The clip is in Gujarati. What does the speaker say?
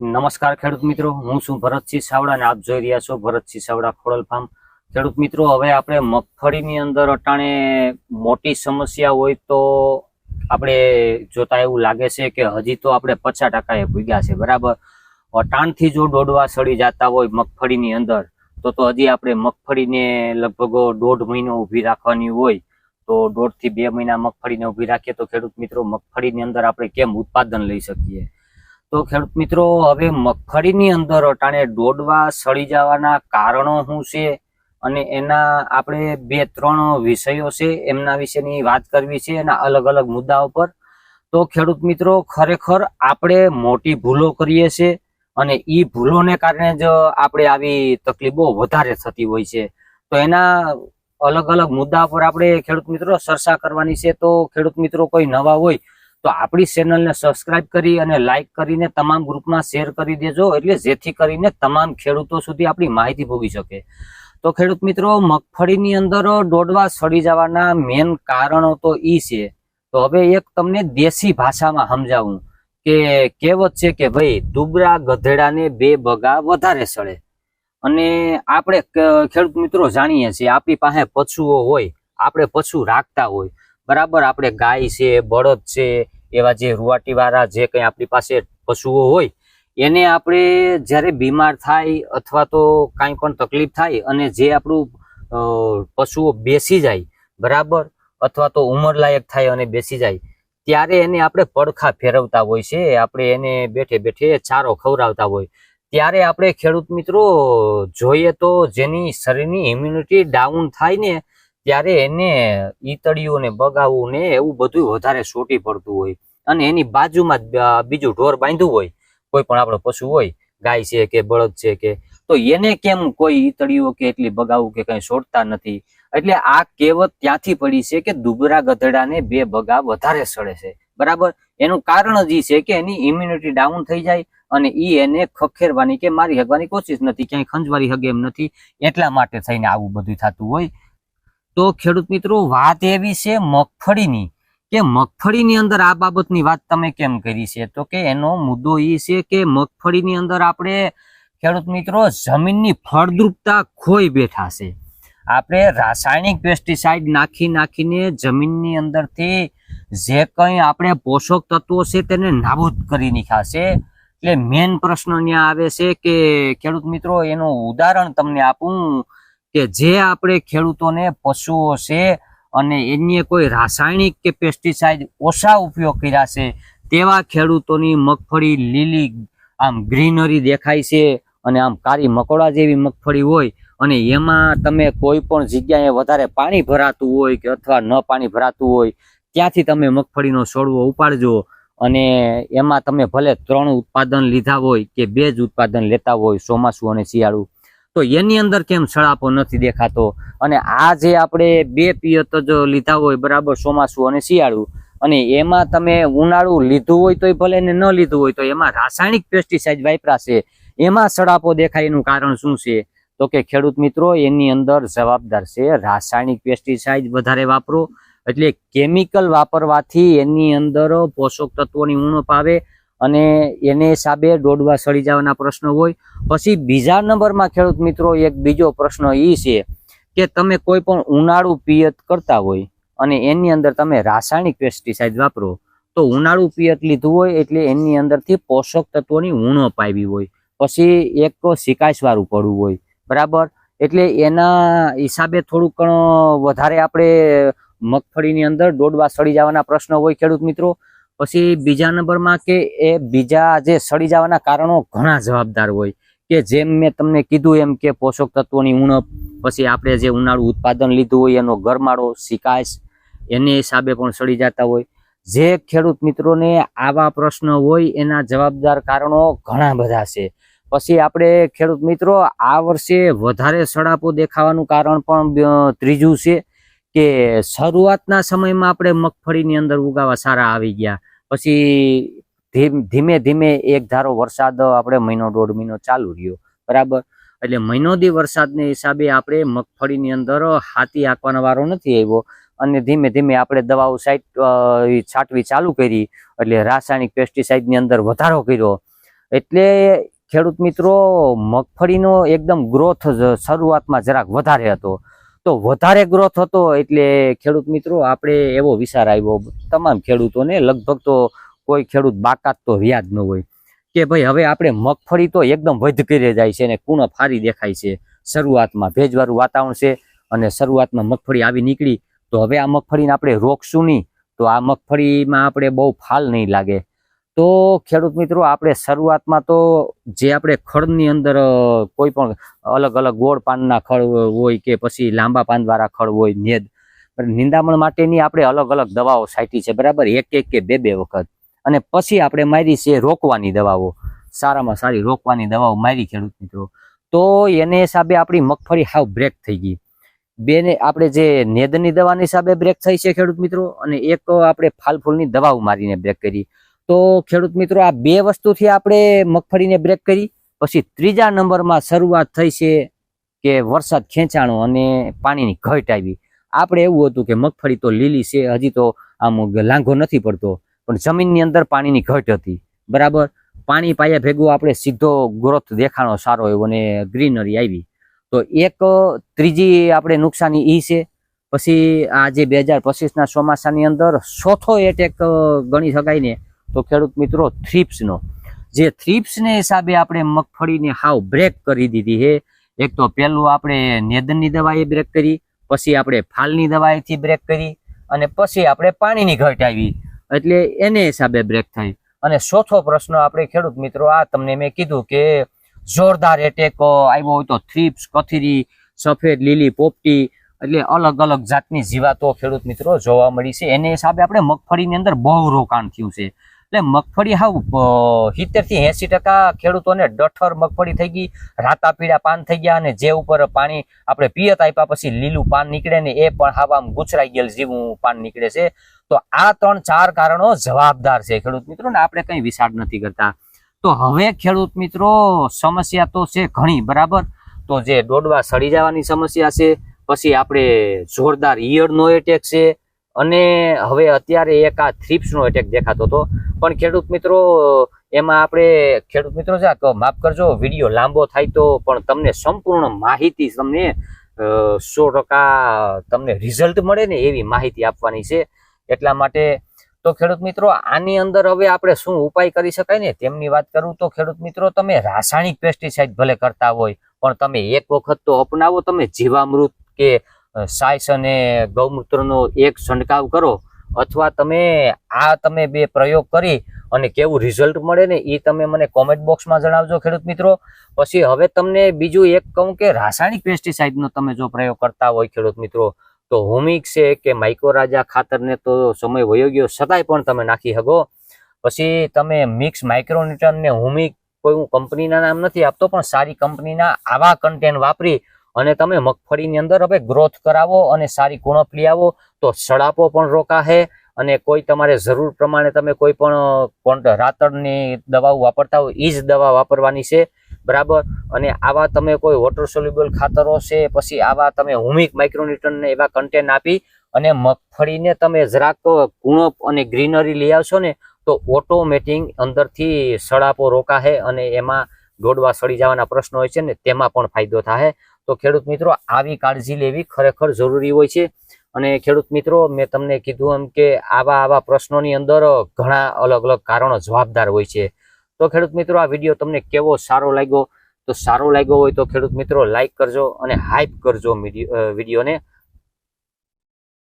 નમસ્કાર ખેડૂત મિત્રો, હું છું ભરતસિંહ સાવડા અને આપ જોઈ રહ્યા છો ભરતસિંહ સાવડા ખોડલ ફાર્મ ખેડૂત મિત્રો, હવે આપણે મગફળીની અંદર અટાણે મોટી સમસ્યા હોય તો આપણે જોતા એવું લાગે છે કે હજી તો આપણે પચાસ ટકા એ ભૂગ્યા છે, બરાબર? અટાણથી જો દોડવા સડી જતા હોય મગફળીની અંદર, તો તો હજી આપણે મગફળીને લગભગ દોઢ મહિનો ઊભી રાખવાની હોય, તો દોઢથી બે મહિના મગફળીને ઊભી રાખીએ તો ખેડૂત મિત્રો, મગફળીની અંદર આપણે કેમ ઉત્પાદન લઈ શકીએ? તો ખેડૂત મિત્રો, હવે મગફળીની અંદર અટાણે દોડવા સડી જવાના કારણો શું છે? અને એના આપણે બે ત્રણ વિષયો છે, એમના વિશેની વાત કરવી છે એના અલગ અલગ મુદ્દાઓ પર. તો ખેડૂત મિત્રો, ખરેખર આપણે મોટી ભૂલો કરીએ છીએ અને એ ભૂલોને કારણે જ આપણે આવી તકલીફો વધારે થતી હોય છે. તો એના અલગ અલગ મુદ્દા પર આપણે ખેડૂત મિત્રો ચર્ચા કરવાની છે. તો ખેડૂત મિત્રો કોઈ નવા હોય તો આપણી ચેનલને સબસ્ક્રાઇબ કરી અને લાઇક કરીને તમામ ગ્રુપમાં શેર કરી દેજો, એટલે જેથી કરીને તમામ ખેડૂતો સુધી આપણી માહિતી ભોગી શકે. તો ખેડૂત મિત્રો, મગફળીની અંદર દોડવા સડી જવાના મેન કારણો તો ઈ છે. તો હવે એક તમને દેશી ભાષામાં સમજાવું કે કહેવત છે કે ભાઈ, દુબરા ગધેડાને બે બગા વધારે સડે. અને આપણે ખેડૂત મિત્રો જાણીએ છીએ, આપણી પાસે પશુઓ હોય, આપણે પશુ રાખતા હોય બરાબર, આપણે ગાય છે, બળદ છે, એવા જે રૂવાટી વાળા જે કંઈ આપણી પાસે પશુઓ હોય, એને આપણે જ્યારે બીમાર થાય અથવા તો કાંઈ પણ તકલીફ થાય અને જે આપણું પશુઓ બેસી જાય, બરાબર, અથવા તો ઉંમરલાયક થાય અને બેસી જાય, ત્યારે એને આપણે પડખા ફેરવતા હોય છે, આપણે એને બેઠે બેઠે ચારો ખવડાવતા હોય. ત્યારે આપણે ખેડૂત મિત્રો, જોઈએ તો જેની શરીરની ઇમ્યુનિટી ડાઉન થાય ને ત્યારે એને ઈતળીઓને ને બગાવવું ને એવું બધું વધારે સોટી પડતું હોય. અને એની બાજુમાં જ બીજું ઢોર બાંધ્યું હોય, કોઈ પણ આપણો પશુ હોય, ગાય છે કે બળદ છે કે, તો એને કેમ કોઈ ઈતળીઓ કે એટલી બગાવું કે કઈ છોડતા નથી? એટલે આ કહેવત ત્યાંથી પડી છે કે દુબરા ગધડાને બે બગા વધારે સડે છે. બરાબર? એનું કારણ જ એ છે કે એની ઇમ્યુનિટી ડાઉન થઈ જાય અને ઈ એને ખખેરવાની કે મારી હગવાની કોશિશ નથી, ક્યાંય ખંજવારી હગે એમ નથી. એટલા માટે થઈને આવું બધું થતું હોય. તો ખેડૂત મિત્રો, વાત એવી છે મગફળીની કે મગફળીની અંદર આ બાબતની વાત તમે કેમ કરી છે? તો કે એનો મુદ્દો એ છે કે મગફળીની અંદર આપણે ખેડૂત મિત્રો જમીનની ફળદ્રુપતા ખોઈ બેઠા છે. આપણે રાસાયણિક પેસ્ટિસાઇડ નાખી નાખીને જમીનની અંદરથી જે કંઈ આપણે પોષક તત્વો છે તેને નાબૂદ કરી નીખાશે એટલે મેન પ્રશ્ન ત્યાં આવે છે કે ખેડૂત મિત્રો, એનું ઉદાહરણ તમને આપું. કે જે આપણે ખેડૂતોને પશુઓ છે અને એની કોઈ રાસાયણિક કે પેસ્ટિસાઇડ ઓછા ઉપયોગ કર્યા છે, તેવા ખેડૂતોની મગફળી લીલી આમ ગ્રીનરી દેખાય છે અને આમ કાળી મકોડા જેવી મગફળી હોય અને એમાં તમે કોઈ પણ જગ્યાએ વધારે પાણી ભરાતું હોય કે અથવા ન પાણી ભરાતું હોય, ત્યાંથી તમે મગફળીનો છોડવો ઉપાડજો અને એમાં તમે ભલે ત્રણ ઉત્પાદન લીધા હોય કે બે જ ઉત્પાદન લેતા હોય ચોમાસું અને શિયાળું તો એની અંદર કેમ સળાપો નથી દેખાતો? અને આ જે આપણે બે પિયત જ લીધા હોય, બરાબર, ચોમાસું અને શિયાળું, અને એમાં તમે ઉનાળું લીધું હોય તોય ભલે ને ન લીધું હોય, તો એમાં રાસાયણિક પેસ્ટિસાઇડ વાપરાશે. એમાં સળાપો દેખાય એનું કારણ શું છે? તો કે ખેડૂત મિત્રો, એની અંદર જવાબદાર છે રાસાયણિક પેસ્ટિસાઇડ વધારે વાપરો. એટલે કેમિકલ વાપરવાથી એની અંદર પોષક તત્વોની ઉણપ આવે અને એને હિસાબે દોડવા સડી જવાના પ્રશ્નો હોય. પછી બીજા નંબરમાં ખેડૂત મિત્રો એક બીજો પ્રશ્ન એ છે કે તમે કોઈ પણ ઉનાળુ પિયત કરતા હોય અને એની અંદર તમે રાસાયણિક પેસ્ટિસાઇડ વાપરો, તો ઉનાળુ પિયત લીધું હોય એટલે એની અંદરથી પોષક તત્વોની ઉણપ આવી હોય. પછી એક શિકાયસવાળું વાળું પડવું હોય. બરાબર? એટલે એના હિસાબે થોડુંક વધારે આપણે મગફળીની અંદર દોડવા સડી જવાના પ્રશ્નો હોય ખેડૂત મિત્રો. પછી બીજા નંબરમાં કે એ બીજા જે સડી જવાના કારણો ઘણા જવાબદાર હોય. કે જેમ મેં તમને કીધું એમ કે પોષક તત્વોની ઉણપ, પછી આપણે જે ઉનાળુ ઉત્પાદન લીધું હોય એનો ગરમાળો શિકાયશ એને હિસાબે પણ સડી જતા હોય. જે ખેડૂત મિત્રોને આવા પ્રશ્ન હોય એના જવાબદાર કારણો ઘણા બધા છે. પછી આપણે ખેડૂત મિત્રો, આ વર્ષે વધારે સડાપો દેખાવાનું કારણ પણ ત્રીજું છે કે શરૂઆતના સમયમાં આપણે મગફળીની અંદર ઉગાવા સારા આવી ગયા. પછી ધીમ- ધીમે એક ધારો વરસાદ આપણે મહિનો દોઢ મહિનો ચાલુ રહ્યો, બરાબર? એટલે મહિનો દી વરસાદને હિસાબે આપણે મગફળીની અંદર હાથી આંકવાનો વારો નથી આવ્યો અને ધીમે ધીમે આપણે દવાઓ સાઈટ છાંટવી ચાલુ કરી, એટલે રાસાયણિક પેસ્ટિસાઇડની અંદર વધારો કર્યો. એટલે ખેડૂત મિત્રો, મગફળીનો એકદમ ગ્રોથ શરૂઆતમાં જરાક વધારે હતો. તો વધારે ગ્રોથ હતો એટલે ખેડૂત મિત્રો, આપણે એવો વિચાર આવ્યો. તમામ ખેડૂતોને લગભગ તો કોઈ ખેડૂત બાકાત તો વ્યાજ ન હોય. કે ભાઈ, હવે આપણે મગફળી તો એકદમ વધ કરી જાય છે અને કૂણો ફારી દેખાય છે. શરૂઆતમાં ભેજવાળું વાતાવરણ છે અને શરૂઆતમાં મગફળી આવી નીકળી. તો હવે આ મગફળીને આપણે રોકશું નહીં. તો આ મગફળીમાં આપણે બહુ ફાલ નહીં લાગે. તો ખેડૂત મિત્રો, આપણે શરૂઆતમાં તો જે આપણે ખડની અંદર કોઈ પણ અલગ અલગ ગોળ પાનના ખડ હોય કે પછી લાંબા પાનવાળા ખડ હોય, નેદ નિંદામણ માટેની આપણે અલગ અલગ દવાઓ છાંટી છે, બરાબર, એક એક કે બે બે વખત. અને પછી આપણે મારી છે રોકવાની દવાઓ, સારામાં સારી રોકવાની દવાઓ મારી ખેડૂત મિત્રો. તો એને હિસાબે આપણી મગફળી હાવ બ્રેક થઈ ગઈ. બેને આપણે જે નેદની દવાની હિસાબે બ્રેક થઈ છે ખેડૂત મિત્રો, અને એક આપણે ફાલફૂલની દવાઓ મારીને બ્રેક કરી. તો ખેડૂત મિત્રો, આ બે વસ્તુથી આપણે મગફળીને બ્રેક કરી. પછી ત્રીજા નંબરમાં શરૂઆત થઈ છે કે વરસાદ ખેંચાણો અને પાણીની ઘટ આવી. આપણે એવું હતું કે મગફળી તો લીલી છે, હજી તો આમ લાંઘો નથી પડતો. પણ જમીનની અંદર પાણીની ઘટ હતી. બરાબર? પાણી પાયા ભેગું આપણે સીધો ગ્રોથ દેખાણો સારો એવો અને ગ્રીનરી આવી. તો એક, ત્રીજી આપણે નુકસાની ઈ છે. પછી આ જે બે હજાર પચીસના ચોમાસાની અંદર ચોથો એટેક ગણી શકાય ને. તો ખેડૂત મિત્રો થ્રીપ્સનો જે થ્રીપ્સને હિસાબે આપણે મગફળીને હાવ બ્રેક કરી દીધી છે. એક તો પહેલું આપણે નેદનની દવાએ બ્રેક કરી, પછી આપણે ફાલની દવાએથી બ્રેક કરી, અને પછી આપણે પાણીની ઘટ આવી. એટલે એને હિસાબે બ્રેક થઈ અને ચોથો પ્રશ્ન આપણે ખેડૂત મિત્રો, આ તમને મેં કીધું કે જોરદાર એટેક આવ્યો હોય તો થ્રીપ્સ કથીરી, સફેદ, લીલી, પોપટી, એટલે અલગ અલગ જાતની જીવાતો ખેડૂત મિત્રો જોવા મળી છે. એને હિસાબે આપણે મગફળીની અંદર બહુ રોકાણ થયું છે. એટલે મગફળી હાવ સિત્તેરથી એસી ટકા ખેડૂતોને ડઠર મગફળી થઈ ગઈ, રાતા પીળા પાન થઈ ગયા અને જે ઉપર પાણી આપણે પિયત આપ્યા પછી લીલું પાન નીકળે ને એ પણ હાવ આમ ગુચરાઈ ગયેલ જેવું પાન નીકળે છે. તો આ ત્રણ ચાર કારણો જવાબદાર છે ખેડૂત મિત્રો, ને આપણે કઈ વિચાર નથી કરતા. તો હવે ખેડૂત મિત્રો, સમસ્યા તો છે ઘણી, બરાબર? તો જે દોડવા સડી જવાની સમસ્યા છે, પછી આપણે જોરદાર ઈયળનો એટેક છે અને હવે અત્યારે એક આ થ્રીપ્સનો એટેક દેખાતો હતો. પણ ખેડૂત મિત્રો, એમાં આપણે, ખેડૂત મિત્રો આ માફ કરજો, વીડિયો લાંબો થાય તો પણ તમને સંપૂર્ણ માહિતી તમને સો ટકા તમને રિઝલ્ટ મળે ને એવી માહિતી આપવાની છે. એટલા માટે, તો ખેડૂત મિત્રો, આની અંદર હવે આપણે શું ઉપાય કરી શકાય ને તેમની વાત કરું તો ખેડૂત મિત્રો, તમે રાસાયણિક પેસ્ટિસાઇડ ભલે કરતા હોય, પણ તમે એક વખત તો અપનાવો, તમે જીવામૃત કે સાયસ અને ગૌમૂત્રનો એક છંટકાવ કરો અથવા તમે આ તમે બે પ્રયોગ કરી અને કેવું રિઝલ્ટ મળે ને એ તમે મને કોમેન્ટ બોક્સમાં જણાવજો, ખેડૂત મિત્રો. પછી હવે તમને બીજું એક કહું કે રાસાયણિક પેસ્ટિસાઇડનો તમે જો પ્રયોગ કરતા હોય, ખેડૂત મિત્રો, તો હોમિક છે કે માઇક્રોરાજા ખાતરને તો સમય વયો ગયો છતાંય પણ તમે નાખી શકો. પછી તમે મિક્સ માઇક્રોન્યુટન ને હોમિક કોઈ હું કંપનીના નામ નથી આપતો, પણ સારી કંપનીના આવા કન્ટેન્ટ વાપરી અને તમે મગફળીની અંદર હવે ગ્રોથ કરાવો અને સારી કુણપ લઈ આવો, તો સડાપો પણ રોકાશે અને કોઈ તમારે જરૂર પ્રમાણે તમે કોઈ પણ રાતળની દવાઓ વાપરતા હોય એ જ દવા વાપરવાની છે, બરાબર? અને આવા તમે કોઈ વોટર સોલ્યુબલ ખાતરો છે, પછી આવા તમે હુમિક માઇક્રોન્યુટ્રન એવા કન્ટેન્ટ આપી અને મગફળીને તમે જરાક કુણપ અને ગ્રીનરી લઈ આવશો ને, તો ઓટોમેટિક અંદરથી સડાપો રોકાશે અને એમાં દોડવા સડી જવાના પ્રશ્નો હોય છે ને, તેમાં પણ ફાયદો થાય તો ખેડૂત મિત્રો, આવી કાળજી લેવી ખરેખર જરૂરી હોય છે. અને ખેડૂત મિત્રો, મેં તમને કીધું એમ કે આવા આવા પ્રશ્નોની અંદર ઘણા અલગ અલગ કારણો જવાબદાર હોય છે. તો ખેડૂત મિત્રો, આ વીડિયો તમને કેવો સારો લાગ્યો? તો સારો લાગ્યો હોય તો ખેડૂત મિત્રો લાઇક કરજો અને હાઇપ કરજો વિડીયોને.